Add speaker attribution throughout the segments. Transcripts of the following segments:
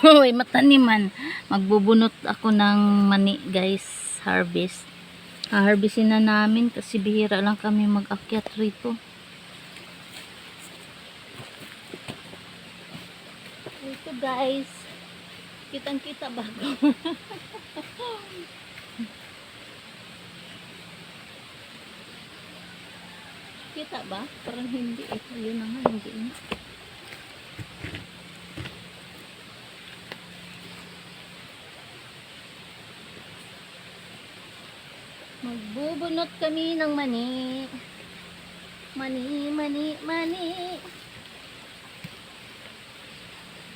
Speaker 1: Hoy, mataniman. Magbubunot ako ng mani, guys. Harvest. Harvestin na namin kasi bihira lang kami mag-akyat rito. Ito, guys. Kitang-kita bago. Kita ba? Parang hindi. Ito, yun na nga. Hindi na. Magbubunot kami ng mani. Mani, mani, mani.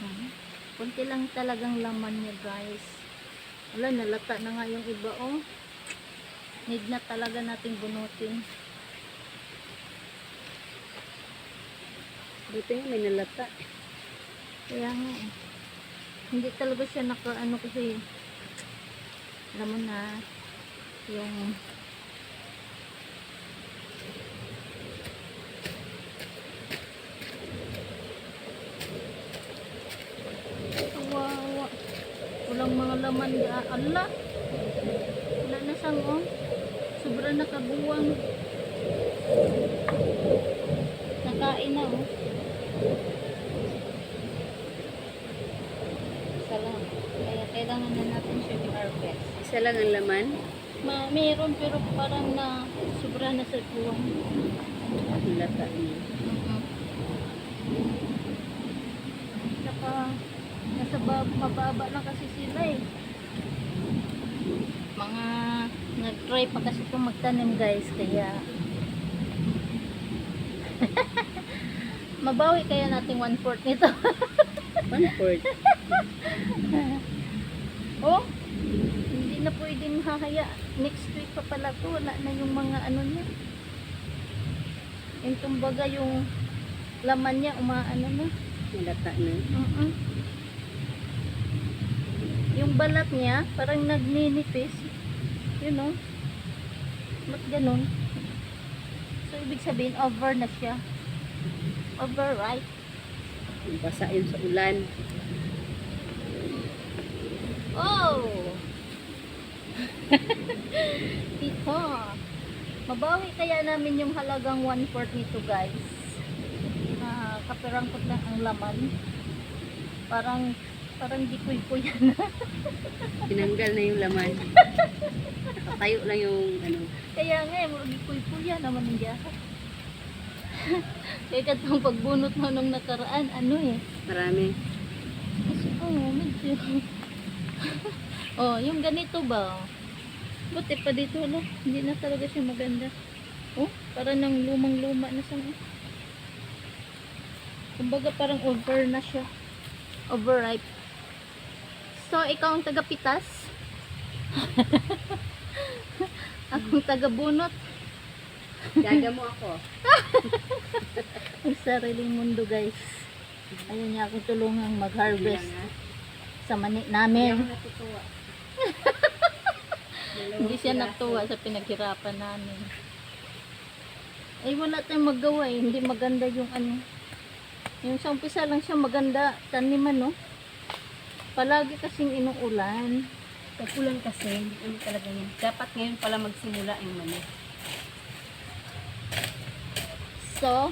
Speaker 1: Hmm. Kunti lang talagang laman niya guys. Wala, nalata na nga yung iba oh. Need na talaga nating bunutin.
Speaker 2: Buti nga may nalata.
Speaker 1: Kaya nga eh. Hindi talaga siya naka ano kasi alam mo na yung mga laman ya. Allah. Wala na sang oh. Sobra nakabuwang. Nakain na oh. Isa lang. Kaya kailangan na natin siya i-harvest.
Speaker 2: Isa lang ang laman.
Speaker 1: Ma, meron pero parang na sobra na sa buwang.
Speaker 2: Nalata niya.
Speaker 1: Mhm. Saka nasa ba- mababa lang kasi eh. Mga nag-try pa kasi itong magtanim guys kaya mabawi kaya natin one fourth nito.
Speaker 2: One fourth.
Speaker 1: oh, hindi na pwedeng hahaya. Next week pa pala to. Wala na yung mga ano niya. Yung kumbaga yung laman niya umaano na.
Speaker 2: Nalata na.
Speaker 1: Mm-mm. Yung balat niya, parang nagninipis. You know? Ba't ganun? So, ibig sabihin, over na siya. Over, right?
Speaker 2: Basa yun sa ulan.
Speaker 1: Oh! Ito. Mabawi kaya namin yung halagang 1/4 nito, guys. Na kapirangkot lang ang laman. Parang parang di kuy yan.
Speaker 2: Tinanggal na yung laman. Nakatayo lang yung ano.
Speaker 1: Kaya nga, eh, murag ikuy-kuya naman ang diya. Kaya katong pagbunot mo nung nakaraan, ano eh.
Speaker 2: Marami.
Speaker 1: Kasi, oh, medyo. oh, yung ganito ba? Buti pa dito, no? Hindi na talaga siya maganda. Oh, para nang lumang-luma na siya. no? Kumbaga parang over na siya. Overripe. So, ikaw ang taga-pitas? Akong taga-bunot.
Speaker 2: Gaga mo ako.
Speaker 1: Ang sariling mundo, guys. Ayun niya akong tulungang mag-harvest sa mani namin. Hindi siya natuwa sa pinaghirapan namin. Ay, wala tayong magawa eh. Hindi maganda yung ano. Yung sa umpisa lang siya maganda taniman, no? Palagi kasing inuulan.
Speaker 2: Tagulan kasi, ano talaga yan. Dapat ngayon pala magsimula yung mani.
Speaker 1: So,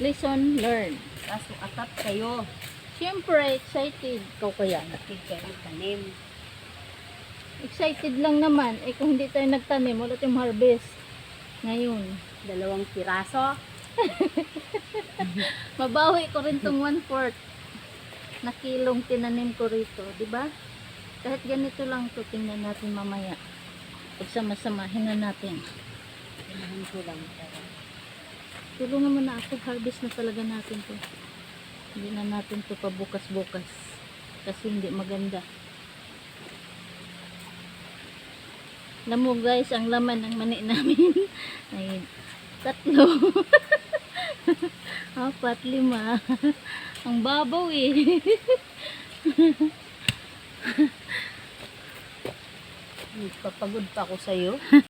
Speaker 1: lesson learned.
Speaker 2: Kaso atat kayo.
Speaker 1: Siyempre, excited. Ikaw kaya.
Speaker 2: Atig kayo tanim.
Speaker 1: Excited lang naman. Eh, kung hindi tayo nagtanim, wala tayong harvest. Ngayon.
Speaker 2: Dalawang piraso.
Speaker 1: Mabawi ko rin tong one fourth na kilong tinanim ko rito, di ba? Kahit ganito lang to tingnan natin mamaya. Pagsama-samahin na natin.
Speaker 2: Tinahan ko lang.
Speaker 1: Tulungan mo na ako, harvest na talaga natin to. Hindi na natin to pabukas-bukas. Kasi hindi maganda. Alam mo guys, ang laman ng mani namin ay tatlo. Apat, lima. ang babaw eh.
Speaker 2: Papagod pa ako sa'yo.